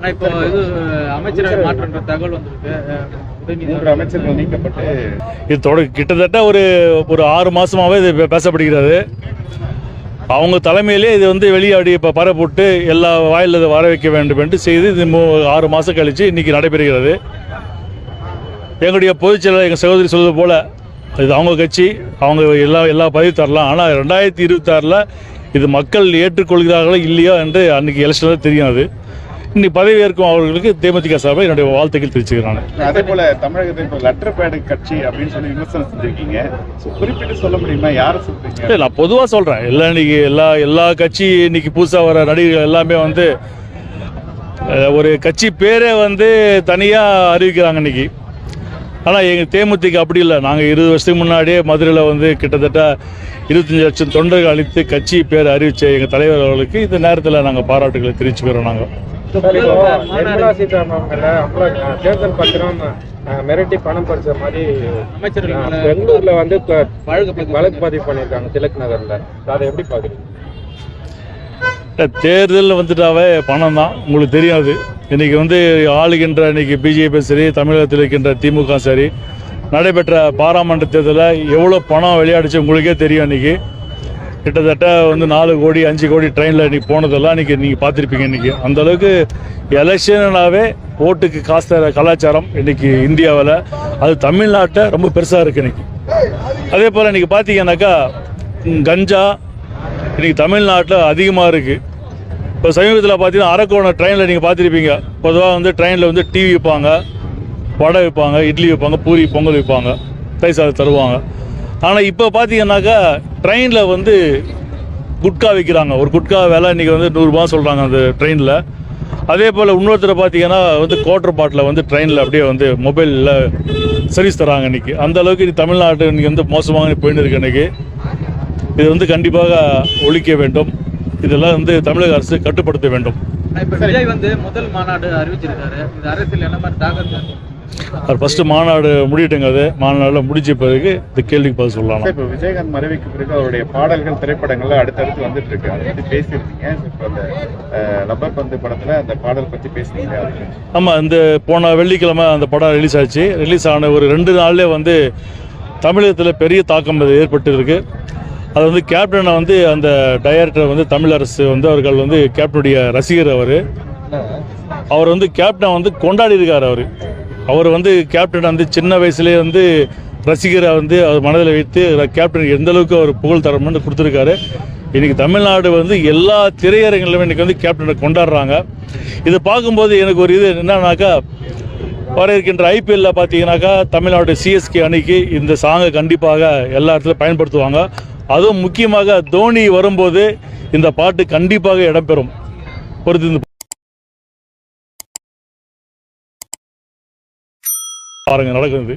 ஆனா இப்போ இது அமைச்சரவை மாற்றன்ற தகவல் வந்திருக்கு. அஹ், உதயநிதி மூன்று அமைச்சர்கள் நீக்கப்பட்டு. இது தொட கிட்டத்தட்ட ஒரு ஒரு ஆறு மாசமாவே இது பேசப்படுகிறது. அவங்க தலைமையிலே இது வந்து வெளியே அப்படி இப்போ பரப்போட்டு எல்லா வாயில் இதை வர வைக்க வேண்டும் என்று செய்து இது மூ ஆறு மாதம் கழித்து இன்னைக்கு நடைபெறுகிறது. எங்களுடைய பொதுச் செயலாளர் எங்கள் சகோதரி சொல்வது போல இது அவங்க கட்சி அவங்க எல்லா எல்லா பதவி தரலாம். ஆனால் ரெண்டாயிரத்தி இருபத்தாறில் இது மக்கள் ஏற்றுக்கொள்கிறார்களோ இல்லையோ என்று அன்னைக்கு எலெக்ஷனில் தெரியும் அது இன்னைக்கு பதவி ஏற்கும் அவர்களுக்கு தேமுதிக சார்பாக என்னுடைய வாழ்த்துக்கள் தெரிவிச்சுக்கிறேன் அதே போல தமிழகத்தில் இப்போ லெட்டர் பேடு கட்சி அப்படின்னு சொல்லி விமர்சனம் செஞ்சிருக்கீங்க. குறிப்பிட்டு சொல்ல முடியுமா? யாரை சொல்றீங்க? நான் பொதுவாக சொல்கிறேன் எல்லா இன்னைக்கு எல்லா எல்லா கட்சி இன்னைக்கு புதுசாக வர நடிகர்கள் எல்லாமே வந்து ஒரு கட்சி பேரே வந்து தனியாக அறிவிக்கிறாங்க இன்னைக்கு. ஆனால் எங்கள் தேமுதிக அப்படி இல்லை. நாங்கள் இருபது வருஷத்துக்கு முன்னாடியே மதுரையில் வந்து கிட்டத்தட்ட இருபத்தஞ்சி லட்சம் தொண்டர்கள் அளித்து கட்சி பேர் அறிவித்த எங்கள் தலைவர் அவர்களுக்கு இந்த நேரத்தில் நாங்கள் பாராட்டுகளை தெரிவிச்சுக்கிறோம் நாங்கள் நிர்மலா சீதாராமன் மேல அப்புறம் தேர்தல் பத்திரம் மிரட்டி பணம் பறிச்ச மாதிரி அமைச்சர்கள் பெங்களூர்ல வந்து வழக்கு பதிவு பண்ணியிருக்காங்க திலக் நகர்ல. அதை எப்படி பாக்குறீங்க தேர்தலில் வந்துட்டாவே பணம் தான் உங்களுக்கு தெரியும் அது இன்னைக்கு வந்து ஆளுகின்ற இன்னைக்கு பிஜேபி சரி தமிழகத்தில் இருக்கின்ற திமுக சரி நடைபெற்ற பாராளுமன்ற தேர்தலில் எவ்வளோ பணம் விளையாடுச்சு உங்களுக்கே தெரியும் இன்னைக்கு கிட்டத்தட்ட வந்து நாலு கோடி அஞ்சு கோடி ட்ரெயினில் இன்னைக்கு போனதெல்லாம் இன்னைக்கு நீங்கள் பார்த்துருப்பீங்க இன்னைக்கு. அந்தளவுக்கு எலெக்ஷனாவே ஓட்டுக்கு காசு தர கலாச்சாரம் இன்னைக்கு இந்தியாவில். அது தமிழ்நாட்டை ரொம்ப பெருசாக இருக்குது இன்றைக்கி அதே போல் இன்னைக்கு பார்த்தீங்கன்னாக்கா கஞ்சா இன்றைக்கி தமிழ்நாட்டில் அதிகமாக இருக்குது இப்போ சமீபத்தில் பார்த்தீங்கன்னா அரக்கோணம் ட்ரெயினில் நீங்கள் பார்த்துருப்பீங்க. பொதுவாக வந்து ட்ரெயினில் வந்து டீ விற்பாங்க வடை விற்பாங்க இட்லி விற்பாங்க பூரி பொங்கல் விற்பாங்க தை சாதம் தருவாங்க. ஆனால் இப்போ பார்த்தீங்கன்னாக்கா ட்ரெயினில் வந்து குட்கா விற்கிறாங்க ஒரு குட்கா விலை இன்றைக்கி வந்து நூறுரூபா சொல்கிறாங்க அந்த ட்ரெயினில் அதே போல் இன்னொருத்தரை பார்த்தீங்கன்னா வந்து குவார்டர் பாட்டில் வந்து ட்ரெயினில் அப்படியே வந்து மொபைலில் சர்வீஸ் தராங்க இன்றைக்கி அந்த அளவுக்கு இது தமிழ்நாட்டு இன்றைக்கி வந்து மோசமாக போயின்னு இருக்கு இன்றைக்கி இது வந்து கண்டிப்பாக ஒழிக்க வேண்டும். இதெல்லாம் வந்து தமிழக அரசு கட்டுப்படுத்த வேண்டும். விஜய் வந்து முதல் மாநாடு அறிவிச்சிருக்காரு. இந்த அரசியல் என்ன மாதிரி தாக்கல் அவர் ஃபஸ்ட்டு மாநாடு முடியட்டுங்க அது. மாநாடில் முடிச்ச பிறகு இந்த கேள்விக்கு பதில் சொல்லலாம். இப்போ விஜயகாந்த் மறைவுக்கு பிறகு அவருடைய பாடல்கள் திரைப்படங்கள்ல அடுத்தடுத்து வந்துட்டு இருக்கு. அதை பத்தி பேசியிருக்கீங்க. இப்போ அந்த லப்பர் பந்து படத்துல அந்த பாடல் பத்தி பேசுனீங்க ஆமாம் இந்த போன வெள்ளிக்கிழமை அந்த படம் ரிலீஸ் ஆச்சு. ரிலீஸ் ஆன ஒரு ரெண்டு நாள்லேயே வந்து தமிழகத்தில் பெரிய தாக்கம் அது ஏற்பட்டு இருக்கு அது வந்து கேப்டனை வந்து அந்த டைரக்டர் வந்து தமிழ் அரசு வந்து அவர்கள் வந்து கேப்டனுடைய ரசிகர் அவர். அவர் வந்து கேப்டன் வந்து கொண்டாடி இருக்கார் அவர். அவர் வந்து கேப்டன் வந்து சின்ன வயசுலேயே வந்து ரசிகரை வந்து அவர் மனதில் வைத்து கேப்டன் எந்த அளவுக்கு அவர் புகழ் தரம்னு கொடுத்துருக்காரு. இன்றைக்கி தமிழ்நாடு வந்து எல்லா திரையரங்கிலும் இன்றைக்கி வந்து கேப்டனை கொண்டாடுறாங்க. இதை பார்க்கும்போது எனக்கு ஒரு இது என்னன்னாக்கா வர இருக்கின்ற ஐபிஎல்ல பார்த்தீங்கன்னாக்கா தமிழ்நாடு சிஎஸ்கே அணிக்கு இந்த சாங்கை கண்டிப்பாக எல்லா இடத்துலையும் பயன்படுத்துவாங்க. அதுவும் முக்கியமாக தோனி வரும்போது இந்த பாட்டு கண்டிப்பாக இடம்பெறும் பொறுத்து பாருங்கள் பாருங்க நடக்குது.